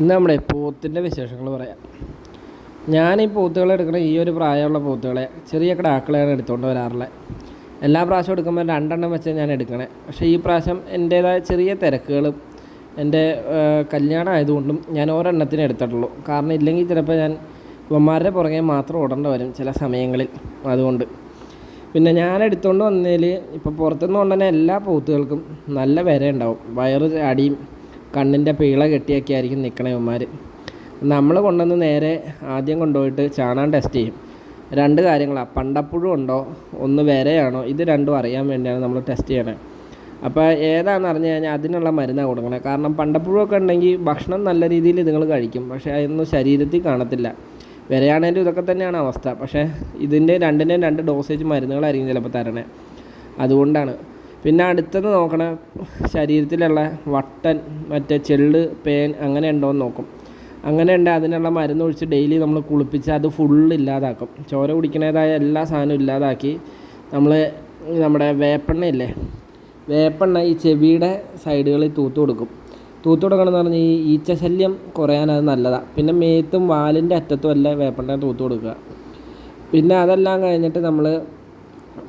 ഇന്ന് നമ്മുടെ പോത്തിന്റെ വിശേഷങ്ങൾ പറയാം. ഞാൻ ഈ പോത്തുകളെ എടുക്കുന്ന ഈ ഒരു പ്രായമുള്ള പോത്തുകളെ ചെറിയ കിടാക്കളെയാണ് എടുത്തുകൊണ്ട് വരാറുള്ളത് എല്ലാ പ്രാവശ്യം എടുക്കുമ്പോൾ രണ്ടെണ്ണം വെച്ച് ഞാൻ എടുക്കണേ. പക്ഷേ ഈ പ്രാവശ്യം എന്റേതായ ചെറിയ തിരക്കുകളും എന്റെ കല്യാണം ആയതുകൊണ്ടും ഞാൻ ഒരെണ്ണത്തിന് എടുത്തിട്ടുള്ളൂ. കാരണം ഇല്ലെങ്കിൽ ചിലപ്പോൾ ഞാൻ ഇവന്മാരുടെ പുറകെ മാത്രം ഓടേണ്ടി വരും ചില സമയങ്ങളിൽ അതുകൊണ്ട്. പിന്നെ ഞാൻ എടുത്തുകൊണ്ട് വന്നതിൽ ഇപ്പോൾ പുറത്തുനിന്ന് കൊണ്ടുതന്നെ എല്ലാ പോത്തുകൾക്കും നല്ല വിര ഉണ്ടാവും വയറ് അടിയും കണ്ണിന്റെ പീള കെട്ടിയൊക്കെ ആയിരിക്കും നിൽക്കണവന്മാർ നമ്മൾ കൊണ്ടുവന്ന് നേരെ ആദ്യം കൊണ്ടുപോയിട്ട് ചാണാൻ ടെസ്റ്റ് ചെയ്യും. രണ്ട് കാര്യങ്ങളാണ് പണ്ടപ്പുഴു ഉണ്ടോ ഒന്ന് വരെയാണോ ഇത് രണ്ടും അറിയാൻ വേണ്ടിയാണ് നമ്മൾ ടെസ്റ്റ് ചെയ്യണേ. അപ്പോൾ ഏതാണെന്ന് അറിഞ്ഞു കഴിഞ്ഞാൽ അതിനുള്ള മരുന്നാണ് കൊടുക്കണേ. കാരണം പണ്ടപ്പുഴുവൊക്കെ ഉണ്ടെങ്കിൽ ഭക്ഷണം നല്ല രീതിയിൽ നിങ്ങൾ കഴിക്കും പക്ഷേ അതൊന്നും ശരീരത്തിൽ കാണത്തില്ല. വരെയാണേലും ഇതൊക്കെ തന്നെയാണ് അവസ്ഥ പക്ഷേ ഇതിന്റെ രണ്ടിന്റെയും രണ്ട് ഡോസേജ് മരുന്നുകളായിരിക്കും ചിലപ്പോൾ തരണേ. അതുകൊണ്ടാണ്. പിന്നെ അടുത്തത് നോക്കണ ശരീരത്തിലുള്ള വട്ടൻ മറ്റേ ചെള്ള് പേൻ അങ്ങനെ ഉണ്ടോ എന്ന് നോക്കും. അങ്ങനെ ഉണ്ട് അതിനുള്ള മരുന്ന് ഒഴിച്ച് ഡെയിലി നമ്മൾ കുളിപ്പിച്ച് അത് ഫുള്ള് ഇല്ലാതാക്കും. ചോര കുടിക്കണേതായ എല്ലാ സാധനവും ഇല്ലാതാക്കി നമ്മൾ നമ്മുടെ വേപ്പെണ്ണ ഇല്ലേ വേപ്പെണ്ണ ഈ ചെവിയുടെ സൈഡുകളിൽ തൂത്ത് കൊടുക്കും. തൂത്ത് കൊടുക്കണമെന്ന് പറഞ്ഞാൽ ഈ ഈച്ചശല്യം കുറയാൻ അത് നല്ലതാണ് പിന്നെ മേത്തും വാലിന്റെ അറ്റത്തും അല്ലേ വേപ്പെണ്ണ തൂത്ത് കൊടുക്കുക. പിന്നെ അതെല്ലാം കഴിഞ്ഞിട്ട് നമ്മൾ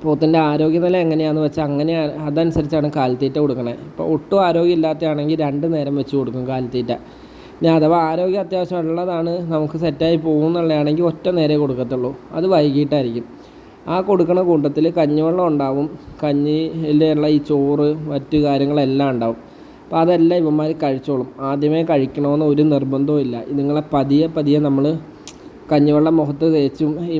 പോത്തിന്റെ ആരോഗ്യനില എങ്ങനെയാണെന്ന് വെച്ചാൽ അങ്ങനെ അതനുസരിച്ചാണ് കാലിത്തീറ്റ കൊടുക്കണേ. ഇപ്പോൾ ഒട്ടും ആരോഗ്യമില്ലാത്തതാണെങ്കിൽ രണ്ട് നേരം വെച്ച് കൊടുക്കും കാലിത്തീറ്റ ഇനി അഥവാ ആരോഗ്യം അത്യാവശ്യം ഉള്ളതാണ് നമുക്ക് സെറ്റായി പോകുന്നുള്ളതാണെങ്കിൽ ഒറ്റ നേരെ കൊടുക്കത്തുള്ളൂ. അത് വൈകിട്ടായിരിക്കും. ആ കൊടുക്കണ കൂട്ടത്തിൽ കഞ്ഞിവെള്ളം ഉണ്ടാവും. കഞ്ഞിയിലുള്ള ഈ ചോറ് മറ്റ് കാര്യങ്ങളെല്ലാം ഉണ്ടാവും. അപ്പോൾ അതെല്ലാം ഇവന്മാർ കഴിച്ചോളും. ആദ്യമേ കഴിക്കണമെന്ന് ഒരു നിർബന്ധവും ഇല്ല. നിങ്ങളെ പതിയെ പതിയെ നമ്മൾ കഞ്ഞിവെള്ളം മുഖത്ത് തേച്ചും ഈ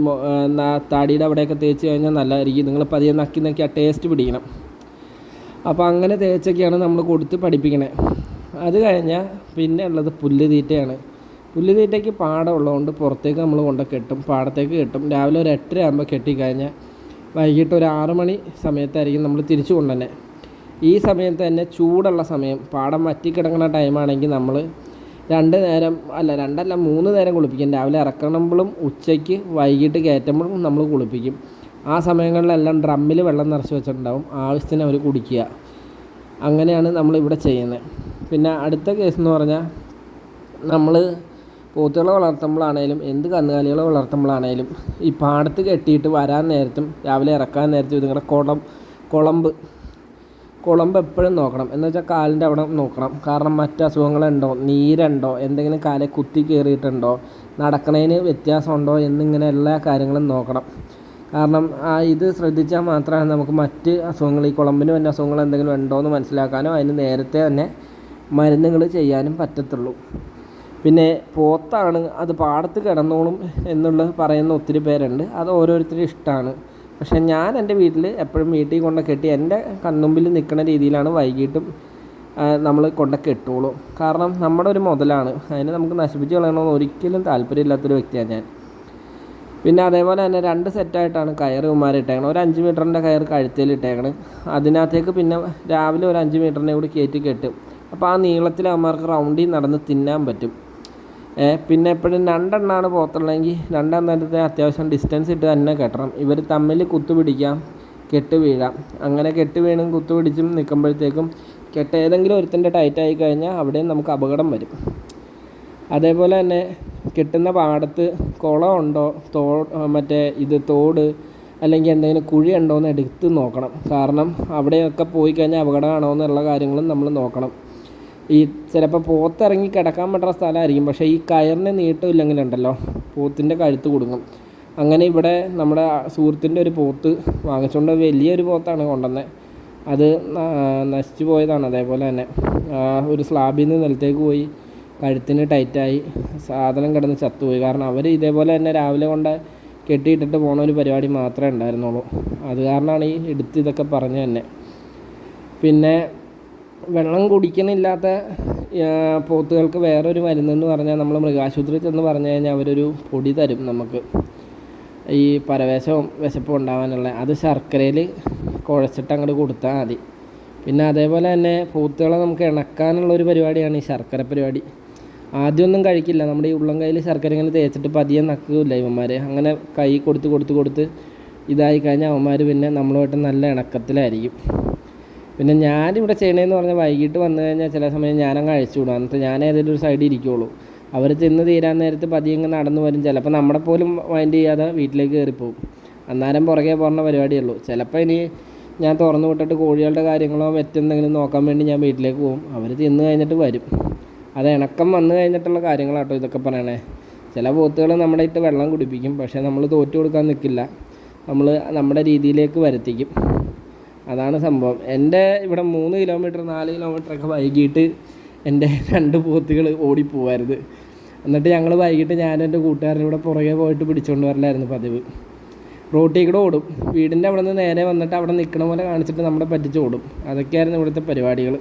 താടിയുടെ അവിടെയൊക്കെ തേച്ച് കഴിഞ്ഞാൽ നല്ലതായിരിക്കും. നിങ്ങൾ പതിയെ നക്കി നക്കി ആ ടേസ്റ്റ് പിടിക്കണം. അപ്പോൾ അങ്ങനെ തേച്ചൊക്കെയാണ് നമ്മൾ കൊടുത്ത് പഠിപ്പിക്കണേ. അത് കഴിഞ്ഞാൽ പിന്നെ ഉള്ളത് പുല്ല് തീറ്റയാണ്. പുല്ല് തീറ്റയ്ക്ക് പാടമുള്ളതുകൊണ്ട് പുറത്തേക്ക് നമ്മൾ കൊണ്ട് കെട്ടും. പാടത്തേക്ക് കെട്ടും. രാവിലെ ഒരു എട്ടര ആകുമ്പോൾ കെട്ടിക്കഴിഞ്ഞാൽ വൈകിട്ട് ഒരു ആറ് മണി സമയത്തായിരിക്കും നമ്മൾ തിരിച്ചു കൊണ്ടുതന്നെ ഈ സമയത്ത് തന്നെ ചൂടുള്ള സമയം പാടം വറ്റിക്കിടങ്ങുന്ന ടൈമാണെങ്കിൽ നമ്മൾ രണ്ട് നേരം അല്ല രണ്ടല്ല മൂന്ന് നേരം കുളിപ്പിക്കും. രാവിലെ ഇറക്കണമ്പോഴും ഉച്ചയ്ക്ക് വൈകിട്ട് കയറ്റുമ്പോഴും നമ്മൾ കുളിപ്പിക്കും. ആ സമയങ്ങളിലെല്ലാം ഡ്രമ്മിൽ വെള്ളം നിറച്ച് വെച്ചിട്ടുണ്ടാവും. ആവശ്യത്തിന് അവർ കുടിക്കുക. അങ്ങനെയാണ് നമ്മളിവിടെ ചെയ്യുന്നത്. പിന്നെ അടുത്ത കേസ് എന്ന് പറഞ്ഞാൽ നമ്മൾ പോത്തുകളെ വളർത്തുമ്പോഴാണേലും എന്ത് കന്നുകാലികളെ വളർത്തുമ്പോഴാണേലും ഈ പാടത്ത് കെട്ടിയിട്ട് വരാൻ നേരത്തും രാവിലെ ഇറക്കാൻ നേരത്തും ഇതുങ്ങളുടെ കുളം കുളമ്പ് കുളമ്പ് എപ്പോഴും നോക്കണം. എന്ന് വെച്ചാൽ കാലിന്റെ അവിടെ നോക്കണം. കാരണം മറ്റ് അസുഖങ്ങളുണ്ടോ? നീരുണ്ടോ? എന്തെങ്കിലും കാലിൽ കുത്തി കയറിയിട്ടുണ്ടോ? നടക്കുന്നതിന് വ്യത്യാസമുണ്ടോ? എന്നിങ്ങനെ എല്ലാ കാര്യങ്ങളും നോക്കണം. കാരണം ആ ഇത് ശ്രദ്ധിച്ചാൽ മാത്രമാണ് നമുക്ക് മറ്റ് അസുഖങ്ങൾ ഈ കുളമ്പിന് വന്ന അസുഖങ്ങൾ എന്തെങ്കിലും ഉണ്ടോ എന്ന് മനസ്സിലാക്കാനോ അതിന് നേരത്തെ തന്നെ മരുന്നുകൾ ചെയ്യാനും പറ്റത്തുള്ളൂ. പിന്നെ പോത്താണ്. അത് പാടത്ത് കിടന്നോളും എന്നുള്ളത് പറയുന്ന ഒത്തിരി പേരുണ്ട്. അത് ഓരോരുത്തരും ഇഷ്ടമാണ്. പക്ഷേ ഞാൻ എന്റെ വീട്ടിൽ എപ്പോഴും വീട്ടിൽ കൊണ്ട് കെട്ടി എന്റെ കൺമുമ്പിൽ നിൽക്കുന്ന രീതിയിലാണ് വൈകിട്ടും നമ്മൾ കൊണ്ട കെട്ടുള്ളൂ. കാരണം നമ്മുടെ ഒരു മുതലാണ്. അതിനെ നമുക്ക് നശിപ്പിച്ച് കളയണമെന്ന് ഒരിക്കലും താല്പര്യമില്ലാത്തൊരു വ്യക്തിയാണ് ഞാൻ. പിന്നെ അതേപോലെ തന്നെ രണ്ട് സെറ്റായിട്ടാണ് കയർ ഇട്ടേക്കണത്. ഒരു അഞ്ച് മീറ്ററിന്റെ കയർ കഴുത്തിൽ ഇട്ടേക്കണത് അതിനകത്തേക്ക് പിന്നെ രാവിലെ ഒരു അഞ്ച് മീറ്ററിനെ കൂടി കയറ്റി കെട്ടും. അപ്പോൾ ആ നീളത്തിൽ അവന്മാർക്ക് റൗണ്ടിൽ നടന്ന് തിന്നാൻ പറ്റും. പിന്നെ എപ്പോഴും രണ്ടെണ്ണമാണ് പോത്തുള്ളതെങ്കിൽ രണ്ടെണ്ണത്തിന് അത്യാവശ്യം ഡിസ്റ്റൻസ് ഇട്ട് തന്നെ കെട്ടണം. ഇവർ തമ്മിൽ കുത്തു പിടിക്കാം കെട്ട് വീഴാം. അങ്ങനെ കെട്ട് വീണും കുത്തു പിടിച്ചും നിൽക്കുമ്പോഴത്തേക്കും കെട്ട് ഏതെങ്കിലും ഒരുത്തിന്റെ ടൈറ്റായി കഴിഞ്ഞാൽ അവിടെയും നമുക്ക് അപകടം വരും. അതേപോലെ തന്നെ കെട്ടുന്ന പാടത്ത് കുളമുണ്ടോ തോ മറ്റേ ഇത് തോട് അല്ലെങ്കിൽ എന്തെങ്കിലും കുഴി ഉണ്ടോ എന്ന് എടുത്ത് നോക്കണം. കാരണം അവിടെയൊക്കെ പോയി കഴിഞ്ഞാൽ അപകടമാണോ എന്നുള്ള കാര്യങ്ങളും നമ്മൾ നോക്കണം. ഈ ചിലപ്പോൾ പോത്തിറങ്ങി കിടക്കാൻ പറ്റുന്ന സ്ഥലമായിരിക്കും. പക്ഷേ ഈ കയറിന് നീട്ടമില്ലെങ്കിലുണ്ടല്ലോ പോത്തിന്റെ കഴുത്ത് കൊടുക്കും അങ്ങനെ ഇവിടെ നമ്മുടെ സുഹൃത്തിന്റെ ഒരു പോത്ത് വാങ്ങിച്ചുകൊണ്ട് വലിയൊരു പോത്താണ് കൊണ്ടുവന്നത് അത് നശിച്ചു പോയതാണ് അതേപോലെ തന്നെ. ഒരു സ്ലാബിൽ നിന്ന് നിലത്തേക്ക് പോയി കഴുത്തിന് ടൈറ്റായി സാധനം കിടന്ന് ചത്തുപോയി. കാരണം അവർ ഇതേപോലെ തന്നെ രാവിലെ കൊണ്ട് കെട്ടിയിട്ടിട്ട് പോണ ഒരു പരിപാടി മാത്രമേ ഉണ്ടായിരുന്നുള്ളൂ. അത് കാരണമാണ് ഈ എടുത്ത് ഇതൊക്കെ പറഞ്ഞു തന്നെ. പിന്നെ വെള്ളം കുടിക്കുന്നില്ലാത്ത പോത്തുകൾക്ക് വേറൊരു മരുന്നെന്ന് പറഞ്ഞാൽ നമ്മൾ മൃഗാശുപത്രിയിൽ ചെന്ന് പറഞ്ഞു കഴിഞ്ഞാൽ അവരൊരു പൊടി തരും നമുക്ക്. ഈ പരവേശവും വിശപ്പും ഉണ്ടാവാനുള്ള. അത് ശർക്കരയിൽ കുഴച്ചിട്ട് അങ്ങോട്ട് കൊടുത്താൽ മതി. പിന്നെ അതേപോലെ തന്നെ പോത്തുകളെ നമുക്ക് ഇണക്കാനുള്ള ഒരു പരിപാടിയാണ് ഈ ശർക്കര പരിപാടി. ആദ്യമൊന്നും കഴിക്കില്ല. നമ്മുടെ ഈ ഉള്ളം കയ്യിൽ ശർക്കര ഇങ്ങനെ തേച്ചിട്ട് പതിയെ നക്കില്ല ഇവന്മാർ അങ്ങനെ കൈ കൊടുത്ത് കൊടുത്ത് കൊടുത്ത് ഇതായി കഴിഞ്ഞാൽ അവന്മാർ പിന്നെ നമ്മളുമായിട്ട് നല്ല ഇണക്കത്തിലായിരിക്കും. പിന്നെ ഞാനിവിടെ ചെയ്യണതെന്ന് പറഞ്ഞാൽ വൈകിട്ട് വന്നു കഴിഞ്ഞാൽ ചില സമയം ഞാനങ്ങ് അഴിച്ചു വിടും എന്നിട്ട് ഞാൻ ഏതെങ്കിലും ഒരു സൈഡിൽ ഇരിക്കുകയുള്ളൂ അവർ ചെന്ന് തീരാൻ നേരത്ത് പതിയെ ഇങ്ങ് നടന്നു വരും. ചിലപ്പോൾ നമ്മളെ പോലും മൈൻഡ് ചെയ്യാതെ വീട്ടിലേക്ക് കയറിപ്പോവും അന്നേരം പുറകെ പോകുന്ന പരിപാടിയുള്ളൂ ചിലപ്പോൾ ഇനി ഞാൻ തുറന്നു വിട്ടിട്ട് കോഴികളുടെ കാര്യങ്ങളോ മറ്റെന്തെങ്കിലും നോക്കാൻ വേണ്ടി ഞാൻ വീട്ടിലേക്ക് പോകും അവർ തിന്നു കഴിഞ്ഞിട്ട് വരും. അത് ഇണക്കം വന്നു കഴിഞ്ഞിട്ടുള്ള കാര്യങ്ങളാട്ടോ ഇതൊക്കെ പറയണേ. ചില പോത്തുകൾ നമ്മുടെ ഇട്ട് വെള്ളം കുടിപ്പിക്കും. പക്ഷേ നമ്മൾ തോറ്റു കൊടുക്കാൻ നിൽക്കില്ല നമ്മൾ നമ്മുടെ രീതിയിലേക്ക് വരുത്തിക്കും. അതാണ് സംഭവം. എന്റെ ഇവിടെ മൂന്ന് കിലോമീറ്റർ നാല് കിലോമീറ്ററൊക്കെ വൈകിട്ട് എന്റെ രണ്ട് പോത്തുകൾ ഓടിപ്പോവായിരുന്നു എന്നിട്ട് ഞങ്ങൾ വൈകിട്ട് ഞാൻ എന്റെ കൂട്ടുകാരനും കൂടെ പുറകെ പോയിട്ട് പിടിച്ചുകൊണ്ട് വരലായിരുന്നു പതിവ്. റോട്ടിൽ കൂടെ ഓടും. വീടിന്റെ അവിടെ നിന്ന് നേരെ വന്നിട്ട് അവിടെ നിൽക്കണ പോലെ കാണിച്ചിട്ട് നമ്മളെ പറ്റിച്ച് ഓടും. അതൊക്കെയായിരുന്നു ഇവിടുത്തെ പരിപാടികൾ